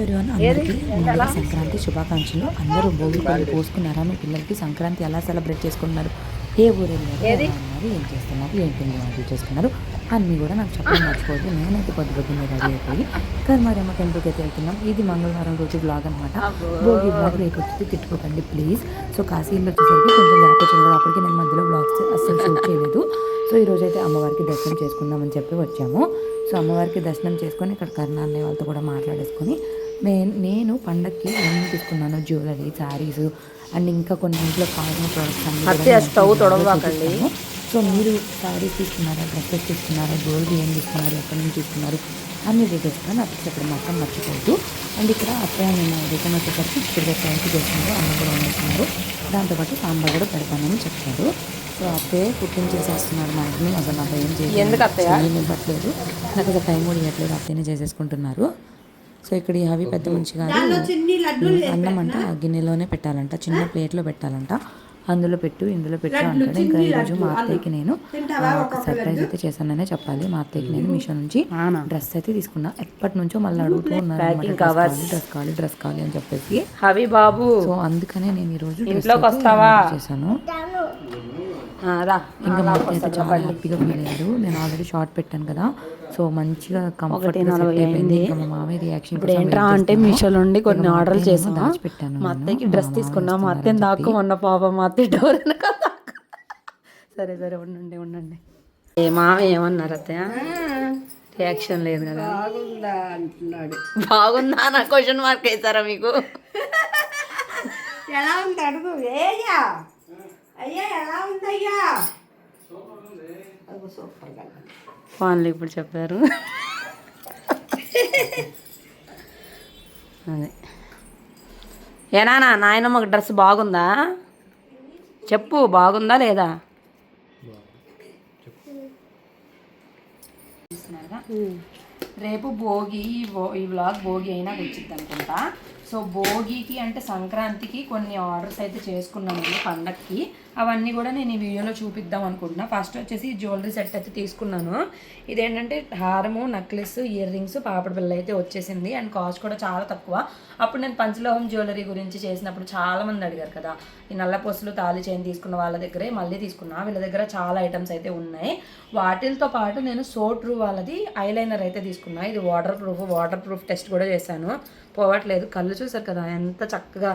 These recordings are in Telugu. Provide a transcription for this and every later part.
ఎవరివన్ అందరికీ ముందుగా సంక్రాంతి శుభాకాంక్షలు. అందరూ భోగి పళ్ళు పోసుకున్నారా? మీ పిల్లలకి సంక్రాంతి ఎలా సెలబ్రేట్ చేసుకున్నారు ఏ ఊరు వెళ్ళారు? ఏం చేస్తున్నారు? ఏం వంటలు చేసుకున్నారు? అన్నీ కూడా నాకు చెప్పడం మర్చిపోవద్దు. నేనైతే పొద్దు పొద్దున్నే రెడీ అయిపోయి కర్మారమ్మ టెంపుల్కి అయితే వెళ్తున్నాం. ఇది మంగళవారం రోజు బ్లాగ్ అనమాట భోగి బ్లాగ్ రేపు వచ్చి తిట్టుకోకండి ప్లీజ్ సో కాశీలో వచ్చేసరికి కొంచెం గ్యాప్ వచ్చింది కదా అప్పటికి నేను మధ్యలో బ్లాగ్స్ అస్సలు షూట్ చేయలేదు. సో ఈ రోజు అయితే అమ్మవారికి దర్శనం చేసుకుందామని చెప్పి వచ్చాము. సో అమ్మవారికి దర్శనం చేసుకొని ఇక్కడ కర్ణ వాళ్ళతో కూడా మాట్లాడేసుకొని నేను నేను పండక్కి ఏమేమి తీసుకున్నాను. జ్యువెలరీ శారీస్ అండ్ ఇంకా కొన్ని ఇంట్లో కావాల్సిన ప్రొడక్ట్స్ అన్ని నేను. సో మీరు శారీస్ తీసుకున్నారా డ్రెస్సెస్ తీసుకున్నారా జ్యువెలరీ ఏం తీసుకున్నారు ఎక్కడి నుంచి తీసుకున్నారు అన్ని డీటెయిల్స్ కూడా నాకు చెప్పడం మాత్రం మర్చిపోవద్దు. అండ్ ఇక్కడ అత్తయ్య నేను రిటర్న్ వచ్చేసరికి ఇప్పుడు ఫ్రైకి చేస్తున్నారు అన్న కూడా వండుతున్నారు దాంతోపాటు సాంబార్ కూడా పెడతానని చెప్పారు సో అత్తయ్య కుకింగ్ చేసేస్తున్నారు మ్యాక్సిమం అసలు నాకు ఏం చేయాలి ఎందుకు అత్తయ్య? ఏం ఇవ్వట్లేదు. నాకు అసలు టైం కూడా ఇవ్వట్లేదు. అత్తయ్యనే చేసేసుకుంటున్నారు. సో ఇక్కడ ఈ హవి పెద్ద మంచి కాదు అన్నం అంట ఆ గిన్నెలోనే పెట్టాలంట చిన్న ప్లేట్లో పెట్టాలంట. అందులో పెట్టు ఇందులో పెట్టు అంటాడు. ఇంకా ఈరోజు మా అత్తయ్యకి నేను ఒక సర్ప్రైజ్ అయితే చేశాననే చెప్పాలి. మా అత్తయ్యకి నేను మీషో నుంచి డ్రెస్ అయితే తీసుకున్నా. ఎప్పటి నుంచో మళ్ళీ అడుగుతూ ఉన్నారు డ్రెస్ కావాలి డ్రెస్ కావాలి అని చెప్పేసి. హవి బాబు. సో అందుకనే నేను ఈరోజు డ్రెస్ చేశాను. రా. ఇంకా మా అత్తయ్య అయితే చాలా హ్యాపీగా ఫీల్ అయ్యారు. నేను ఆల్రెడీ షార్ట్ పెట్టాను కదా. సో మంచిగా కంఫర్ట్ అయిపోయింది. ఇంకా మా మామయ్య రియాక్షన్ ఇప్పుడు ఏంట్రా అంటే మీషోలో నుండి కొన్ని ఆర్డర్లు చేసాం దాచిపెట్టాను. మా. అత్తయ్యకి డ్రెస్ తీసుకున్నా మా అత్తయ్యని. దాక్కోమన్న పాప మా అత్తయ్య డోర్. సరే సరే ఉండండి ఉండండి. ఏ మామ ఏమన్నారు అత్తయ్య? రియాక్షన్ లేదు కదా. బాగుందా అంటున్నాడు. బాగుందా? నా క్వశ్చన్ మార్క్ వేసారా మీకు? ఎలా ఉంది అడుగు ఏయ్యా అయ్యా ఎలా ఉందయ్యా? సూపర్గా. ఫోన్లు ఇప్పుడు చెప్పారు. అదే. ఏనా నాయనమ్మకి డ్రెస్ బాగుందా? చెప్పు బాగుందా లేదా? రేపు భోగి ఈ ఈ వ్లాగ్ భోగి అయినా వచ్చింది అనుకుంటా. సో భోగికి అంటే సంక్రాంతికి కొన్ని ఆర్డర్స్ అయితే చేసుకున్నాను నేను పండక్కి. అవన్నీ కూడా నేను ఈ వీడియోలో చూపిద్దాం అనుకుంటున్నా. ఫస్ట్ వచ్చేసి జ్యువెలరీ సెట్ అయితే తీసుకున్నాను. ఇదేంటంటే హారము నెక్లెస్ ఇయర్ రింగ్స్ పాపడి బిల్ల అయితే వచ్చేసింది. అండ్ కాస్ట్ కూడా చాలా తక్కువ. అప్పుడు నేను పంచలోహం జ్యువెలరీ గురించి చేసినప్పుడు చాలామంది అడిగారు కదా ఈ నల్ల పొసులు తాళి చేయని తీసుకున్న వాళ్ళ దగ్గరే మళ్ళీ తీసుకున్నా. వీళ్ళ దగ్గర చాలా ఐటమ్స్ అయితే ఉన్నాయి. వాటితో పాటు నేను సోట్రూ వాళ్ళది ఐలైనర్ అయితే తీసుకున్నాను. తీసుకున్నా ఇది waterproof waterproof test కూడా చేశాను. పోవట్లేదు. కళ్ళు చూసారు కదా ఎంత చక్కగా.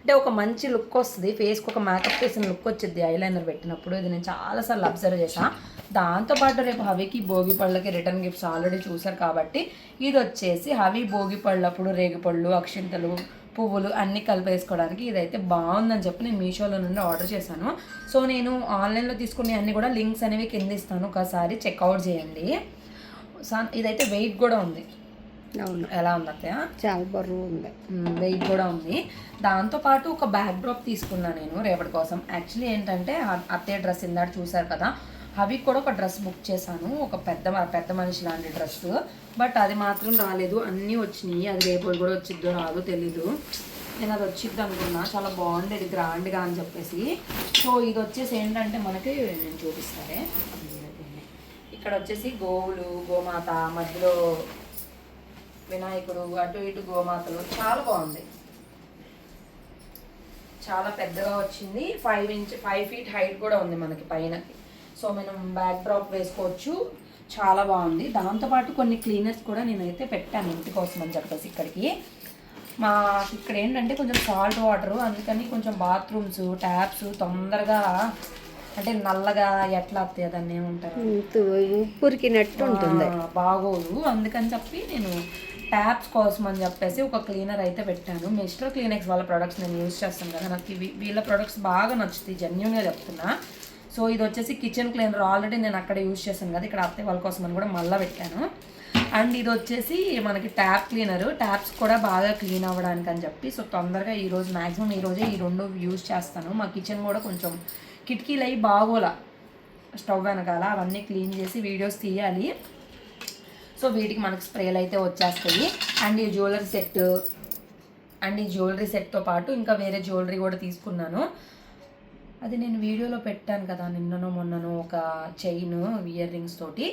అంటే ఒక మంచి లుక్ వస్తుంది. ఫేస్కి ఒక మేకప్ చేసిన లుక్ వచ్చింది ఐలైనర్ పెట్టినప్పుడు. ఇది నేను చాలాసార్లు అబ్జర్వ్ చేశాను దాంతోపాటు రేపు హవికి భోగి పళ్ళకి రిటర్న్ గిఫ్ట్స్ ఆల్రెడీ చూసారు కాబట్టి ఇది వచ్చేసి హవి భోగి పళ్ళప్పుడు రేగిపళ్ళు అక్షింతలు పువ్వులు అన్నీ కలిపేసుకోవడానికి ఇదైతే బాగుందని చెప్పి నేను మీషోలో నుండి ఆర్డర్ చేశాను. సో నేను ఆన్లైన్లో తీసుకునే అన్ని కూడా లింక్స్ అనేవి కింద ఇస్తాను. ఒకసారి చెక్అవుట్ చేయండి. సన్ ఇదైతే వెయిట్ కూడా ఉంది. అవును. ఎలా ఉంది అత్తయ్య? చాలా బరువు ఉంది. వెయిట్ కూడా ఉంది. దాంతోపాటు ఒక బ్యాక్ డ్రాప్ తీసుకున్నా నేను రేపటి కోసం. యాక్చువల్లీ ఏంటంటే అత్తయ్య డ్రెస్ ఇందాక చూసారు కదా. అవి కూడా ఒక డ్రెస్ బుక్ చేశాను. ఒక పెద్ద పెద్ద మనిషి లాంటి డ్రెస్. బట్ అది మాత్రం రాలేదు. అన్నీ వచ్చినాయి. అది రేపు కూడా వచ్చిద్దో రాదో తెలీదు. నేను అది వచ్చిద్ది అనుకున్నా. చాలా బాగుండేది గ్రాండ్గా అని చెప్పేసి. సో ఇది వచ్చేసి ఏంటంటే మనకి నేను చూపిస్తానే. ఇక్కడ వచ్చేసి గోవులు గోమాత మధ్యలో వినాయకుడు అటు ఇటు గోమాతలు. చాలా బాగుంది. చాలా పెద్దగా వచ్చింది. Five inch five feet height కూడా ఉంది మనకి పైన సో మనం బ్యాక్ డ్రాప్ వేసుకోవచ్చు. చాలా బాగుంది. దాంతోపాటు కొన్ని క్లీనర్స్ కూడా నేనైతే పెట్టాను ఇంటి కోసం అని చెప్పేసి ఇక్కడికి. మా ఇక్కడ ఏంటంటే కొంచెం సాల్ట్ వాటర్ అందుకని కొంచెం బాత్రూమ్స్ ట్యాప్స్ తొందరగా అంటే నల్లగా ఎట్లా వస్తాయి దాన్ని ఏమంటారు? ఉరికినట్టు ఉంటుంది. బాగోదు. అందుకని చెప్పి నేను ట్యాప్స్ కోసం అని చెప్పేసి ఒక క్లీనర్ అయితే పెట్టాను. మిస్టర్ క్లీనెక్స్ వాళ్ళ ప్రొడక్ట్స్ నేను యూజ్ చేస్తాను కదా. నాకు వీళ్ళ ప్రొడక్ట్స్ బాగా నచ్చుతాయి జెన్యున్గా చెప్తున్నా. సో ఇది వచ్చేసి కిచెన్ క్లీనర్ ఆల్రెడీ నేను అక్కడ యూజ్ చేశాను కదా. ఇక్కడ అత్తయ్య వాళ్ళ కోసం అని కూడా మళ్ళీ పెట్టాను. అండ్ ఇది వచ్చేసి మనకి ట్యాప్ క్లీనర్ ట్యాప్స్ కూడా బాగా క్లీన్ అవ్వడానికి అని చెప్పి. సో తొందరగా ఈ రోజు మ్యాక్సిమం ఈ రోజే ఈ రెండు యూజ్ చేస్తాను. మా కిచెన్ కూడా కొంచెం కిటికీలు అవి బాగోలా. స్టవ్ వెనకాల అవన్నీ క్లీన్ చేసి వీడియోస్ తీయాలి. సో వీటికి మనకి స్ప్రేలు అయితే వచ్చేస్తాయి. అండ్ ఈ జ్యువెలరీ సెట్ అండ్ ఈ జ్యువెలరీ సెట్తో పాటు ఇంకా వేరే జ్యువెలరీ కూడా తీసుకున్నాను. అది నేను వీడియోలో పెట్టాను కదా నిన్ననో మొన్ననో ఒక చైన్ ఇయర్ రింగ్స్ తోటి.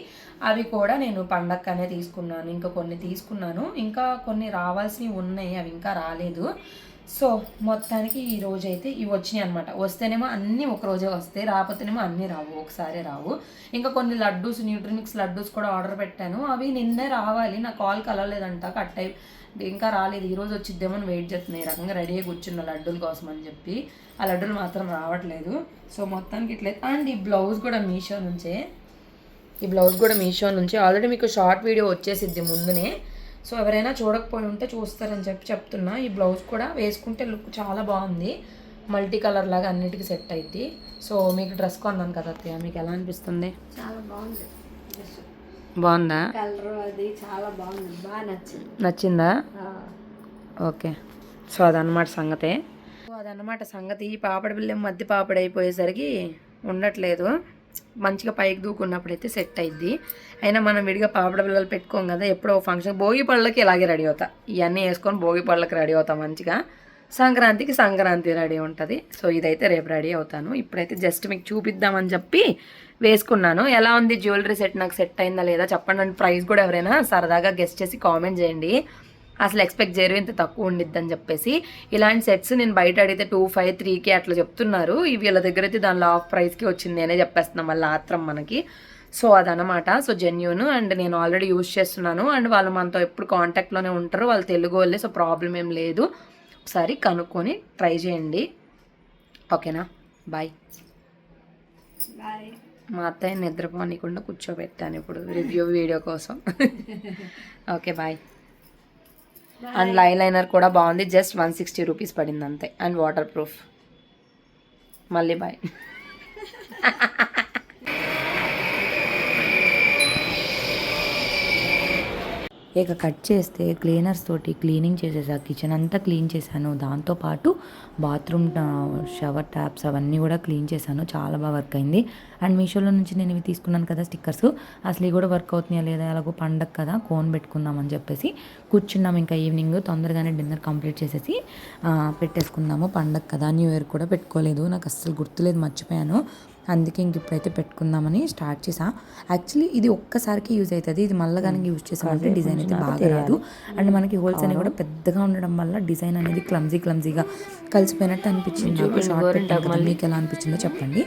అవి కూడా నేను పండక్కనే తీసుకున్నాను. ఇంకా కొన్ని తీసుకున్నాను. ఇంకా కొన్ని రావాల్సినవి ఉన్నాయి అవి ఇంకా రాలేదు. సో మొత్తానికి ఈ రోజు అయితే ఇవి వచ్చినాయి అనమాట వస్తేనేమో అన్నీ ఒక రోజే వస్తాయి రాకపోతేనేమో అన్నీ రావు ఒకసారి రావు. ఇంకా కొన్ని లడ్డూస్ న్యూట్రిమిక్స్ లడ్డూస్ కూడా ఆర్డర్ పెట్టాను. అవి నిన్నే రావాలి నా కాల్ కలవలేదంట కట్ అయి ఇంకా రాలేదు ఈరోజు వచ్చిద్దేమో అని వెయిట్ చేస్తున్నాయి ఈ రకంగా రెడీ అయ్యి కూర్చున్న లడ్డూల కోసం అని చెప్పి. ఆ లడ్డూలు మాత్రం రావట్లేదు. సో మొత్తానికి ఇట్లయితే అండ్ ఈ బ్లౌజ్ కూడా మీషో నుంచే. ఈ బ్లౌజ్ కూడా మీషో నుంచి. ఆల్రెడీ మీకు షార్ట్ వీడియో వచ్చేసిద్ది ముందునే. సో ఎవరైనా చూడకపోయి ఉంటే చూస్తారని చెప్పి చెప్తున్నా. ఈ బ్లౌజ్ కూడా వేసుకుంటే లుక్ చాలా బాగుంది. మల్టీ కలర్ లాగా అన్నిటికీ సెట్ అయింది సో మీకు డ్రెస్ కొన్నాను కదా అత్తయ్య మీకు ఎలా అనిపిస్తుంది? చాలా బాగుంది. బాగుందా? కలర్ అది చాలా బాగుంది. బాగా నచ్చింది. ఓకే. సో అదన్నమాట సంగతే. సో అదన్నమాట సంగతి. ఈ పాపడ బిల్లం మధ్య పాపడ అయిపోయేసరికి ఉండట్లేదు. మంచిగా పైకి దూకున్నప్పుడు అయితే సెట్ అయింది అయినా మనం విడిగా పాపడ పిల్లలు పెట్టుకోం కదా ఎప్పుడో ఫంక్షన్ భోగి పళ్ళకి ఇలాగే రెడీ అవుతా. ఇవన్నీ వేసుకొని భోగి పళ్ళకి రెడీ అవుతా మంచిగా. సంక్రాంతికి సంక్రాంతి రెడీ ఉంటుంది. సో ఇదైతే రేపు రెడీ అవుతాను. ఇప్పుడైతే జస్ట్ మీకు చూపిద్దామని చెప్పి వేసుకున్నాను. ఎలా ఉంది జ్యువెలరీ సెట్? నాకు సెట్ అయిందా లేదా చెప్పండి. అండ్ ప్రైస్ కూడా ఎవరైనా సరదాగా గెస్ట్ చేసి కామెంట్ చేయండి. అసలు ఎక్స్పెక్ట్ చేయరు ఇంత తక్కువ ఉండిద్దని చెప్పేసి. ఇలాంటి సెట్స్ నేను బయట అడిగితే టూ ఫైవ్ త్రీకి అట్లా చెప్తున్నారు. ఇవి వీళ్ళ దగ్గర అయితే దానిలో ఆఫ్ ప్రైస్కి వచ్చింది నేనే చెప్పేస్తున్నాను మళ్ళీ ఆత్రం మనకి. సో అదనమాట సో జెన్యూన్ అండ్ నేను ఆల్రెడీ యూజ్ చేస్తున్నాను. అండ్ వాళ్ళు మనతో ఎప్పుడు కాంటాక్ట్లోనే ఉంటారు. వాళ్ళు తెలుగు వాళ్ళే సో ప్రాబ్లం ఏం లేదు. ఒకసారి కనుక్కొని ట్రై చేయండి. ఓకేనా బాయ్ బాయ్ మా అత్తయ్య నిద్రపోనీకుండా కూర్చోబెట్టాను ఇప్పుడు రివ్యూ వీడియో కోసం. ఓకే బాయ్ అండ్ లైనర్ కూడా బాగుంది. జస్ట్ వన్ సిక్స్టీ రూపీస్ పడింది అంతే. And waterproof. మళ్ళీ బాయ్ ఇక కట్ చేస్తే క్లీనర్స్ తోటి క్లీనింగ్ చేసేసా కిచెన్ అంతా క్లీన్ చేశాను. దాంతోపాటు బాత్రూమ్ షవర్ ట్యాప్స్ అవన్నీ కూడా క్లీన్ చేశాను. చాలా బాగా వర్క్ అయింది. అండ్ మీషోలో నుంచి నేను ఇవి తీసుకున్నాను కదా స్టిక్కర్స్. అసలు ఇవి కూడా వర్క్ అవుతున్నాయా లేదా? అలాగో పండగ కదా కోన్ పెట్టుకుందాం అని చెప్పేసి కూర్చున్నాం ఇంకా ఈవినింగ్. తొందరగానే డిన్నర్ కంప్లీట్ చేసేసి పెట్టేసుకుందాము. పండగ కదా న్యూ ఇయర్ కూడా పెట్టుకోలేదు. నాకు అస్సలు గుర్తులేదు మర్చిపోయాను. అందుకే ఇంక ఇప్పుడైతే పెట్టుకుందామని స్టార్ట్ చేసా. యాక్చువల్లీ ఇది ఒక్కసారికి యూజ్ అవుతుంది ఇది మళ్ళీ కానీ యూజ్ చేసామంటే డిజైన్ అయితే బాగా రాదు. అండ్ మనకి హోల్స్ అనేవి కూడా పెద్దగా ఉండడం వల్ల డిజైన్ అనేది క్లమ్జీ క్లమ్జీగా కలిసిపోయినట్టు అనిపించింది. నాకు షార్ట్ పెట్టాను కదా మీకు ఎలా అనిపించిందో చెప్పండి.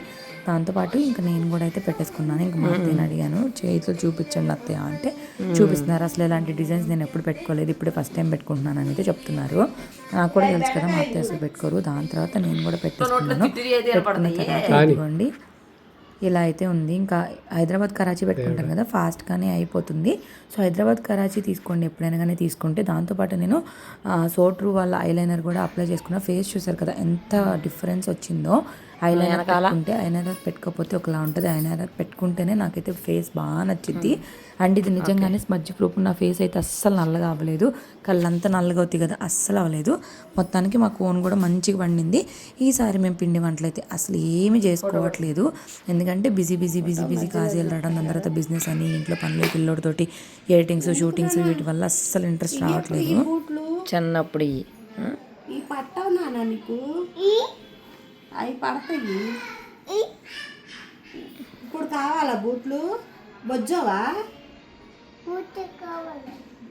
దాంతోపాటు ఇంకా నేను కూడా అయితే పెట్టేసుకున్నాను. ఇంకా మా అత్తయ్యని అడిగాను చేతిలో చూపించండి అత్తయ్య అంటే చూపిస్తున్నారు. అసలు ఇలాంటి డిజైన్స్ నేను ఎప్పుడు పెట్టుకోలేదు ఇప్పుడే ఫస్ట్ టైం పెట్టుకుంటున్నాను అని అయితే చెప్తున్నారు. నాకు కూడా తెలుసు కదా మా అత్తయ్య అసలు పెట్టుకోరు. దాని తర్వాత నేను కూడా పెట్టేసుకున్నాను. పెట్టుకున్న తర్వాత ఇదిగోండి ఇలా అయితే ఉంది. ఇంకా హైదరాబాద్ కరాచీ పెట్టుకుంటాం కదా ఫాస్ట్గానే అయిపోతుంది. సో హైదరాబాద్ కరాచీ తీసుకోండి ఎప్పుడైనా కానీ తీసుకుంటే దాంతోపాటు నేను సోట్రూ వాళ్ళ ఐలైనర్ కూడా అప్లై చేసుకున్న. ఫేస్ చూసారు కదా ఎంత డిఫరెన్స్ వచ్చిందో. ఐలైనర్ పెట్టుకుంటే ఐలైనర్ పెట్టుకోకపోతే ఒకలా ఉంటుంది. ఐలైనర్ పెట్టుకుంటేనే నాకైతే ఫేస్ బాగా నచ్చింది అండ్ ఇది నిజంగానే స్మజ్ ప్రూఫ్ నా ఫేస్ అయితే అస్సలు నల్లగా అవ్వలేదు. కళ్ళంతా నల్లగా అవుతాయి కదా అస్సలు అవ్వలేదు. మొత్తానికి మా కోన్ కూడా మంచిగా పండింది ఈసారి మేము పిండి వంటలు అయితే అసలు ఏమీ చేసుకోవట్లేదు. ఎందుకంటే బిజీ బిజీ బిజీ బిజీ కాజీ వెళ్ళడం దాని తర్వాత బిజినెస్ అని ఇంట్లో పనులు పిల్లోడితోటి ఎడిటింగ్స్ షూటింగ్స్ వీటి వల్ల అస్సలు ఇంట్రెస్ట్ రావట్లేదు. చిన్నప్పుడు. ఈ పట్టవు నాన్న నీకు? అవి పడతాయి. ఇప్పుడు కావాలా బూట్లు? బొజ్జోవా?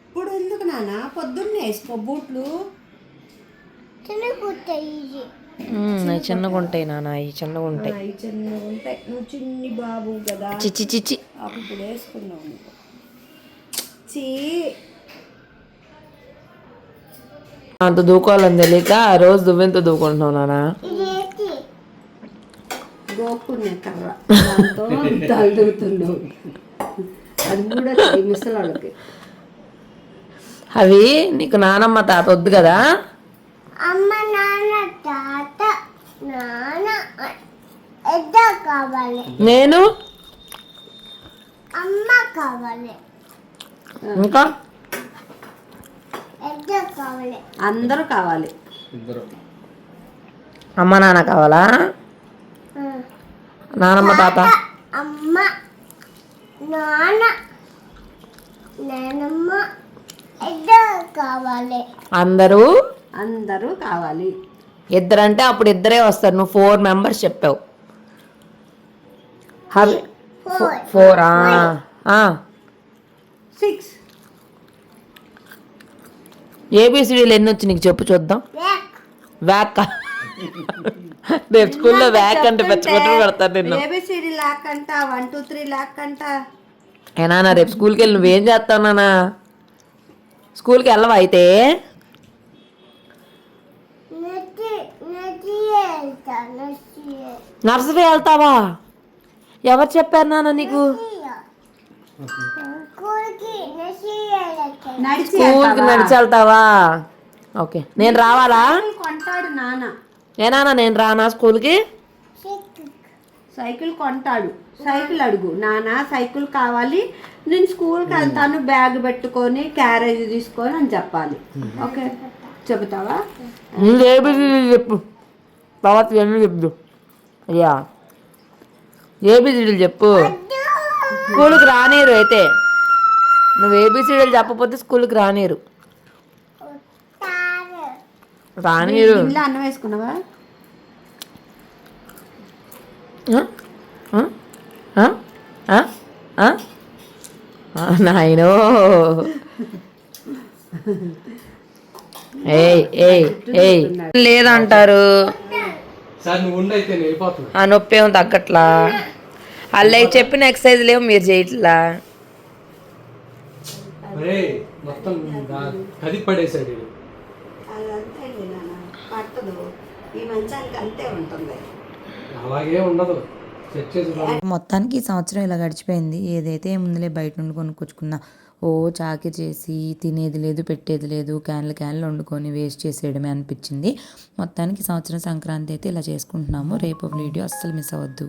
ఇప్పుడు ఎందుకు నాన్న? పొద్దున్నే వేసుకో బూట్లు. చిన్నగా ఉంటాయి నాన్న అవి చిన్నగా ఉంటాయి. చిన్నగా ఉంటాయి. నువ్వు చిన్ని బాబు కదా. చిచ్చి చిచ్చి అప్పుడు వేసుకున్నావు చీ. అంత దూకోవాలని తెలియక ఆ రోజు దువ్వెంత దూకుంటున్నావు నాన్న? కర్ర దాంతో అది కూడా ముసలాళ్ళకి. అవి నీకు నానమ్మ తాత వద్దు కదా? అమ్మ నాన్న తాత నాన్న ఎద్ద కావాలి. నేను? అమ్మ కావాలి. ఇంకా? ఎద్ద కావాలి. అందరూ కావాలి. అమ్మ నాన్న కావాలా? నానమ్మ తాత. అమ్మ నాన్న నానమ్మ ఎద్ద కావాలి. అందరూ? అందరూ కావాలి. ఇద్దరంటే అప్పుడు ఇద్దరే వస్తారు. నువ్వు ఫోర్ మెంబర్స్ చెప్పావు. How- four? ఆ, ఆ. సిక్స్ ఏబిసిడీలు ఎన్ని వచ్చి నీకు చెప్పు చూద్దాం. వ్యాక్ రేపు స్కూల్లో వ్యాక్ అంటే పెచ్చగొట్టు పెడతాను నిన్ను. A B C D lock అంట వన్ టూ త్రీ లాక్ అంట. ఏ నాన్న రేపు స్కూల్కి వెళ్ళి నువ్వేం చేస్తావు నాన్న? స్కూల్కి వెళ్ళవా అయితే? నర్సరీ వెళ్తావా? ఎవరు చెప్పారు నాన్న నీకు? స్కూల్కి నడిచి వెళ్తావా? ఓకే. నేను రావాలా? కొంటాడు నాన్న. ఏ నాన్న నేను రానా స్కూల్కి? సైకిల్. కొంటాడు. సైకిల్ అడుగు. నాన్న సైకిల్ కావాలి. నేను స్కూల్కి వెళ్తాను. బ్యాగ్ పెట్టుకొని క్యారేజ్ తీసుకొని అని చెప్పాలి. ఓకే? చెబుతావా? చెప్పు. తర్వాత ఎన్ని చెప్పు అయ్యా. ఏబిసిడీలు చెప్పు. స్కూల్కి రానిరు అయితే. నువ్వు ఏబిసిడీలు చెప్పకపోతే స్కూల్కి రానిరు. రానిరు ఇంట్లో అన్నం వేసుకున్నావా? నాయనో. ఏయ్ ఏయ్ ఏయ్. లేదంటారు. ఆ నొప్పి ఏమో తగ్గట్లా. అల్లయ్య చెప్పిన ఎక్సర్సైజ్ లేవు మీరు చేయట్లా. మొత్తం దా- కదిపి పడేశాడు వీడు. అదంతే నాన్న పట్టదు ఈ మంచానికి అంతే ఉంటుంది. అలాగే ఉండదు. మొత్తానికి ఈ సంవత్సరం ఇలా గడిచిపోయింది. ఏదైతే ముందులే బయట నుండి కొనుక్కొచ్చుకున్నా ఓ చాకి చేసి తినేది లేదు పెట్టేది లేదు క్యాన్లు క్యాన్లు వండుకొని వేస్ట్ చేసేయడమే అనిపించింది. మొత్తానికి సంవత్సరం సంక్రాంతి అయితే ఇలా చేసుకుంటున్నాము. రేపు వీడియో అస్సలు మిస్ అవ్వద్దు.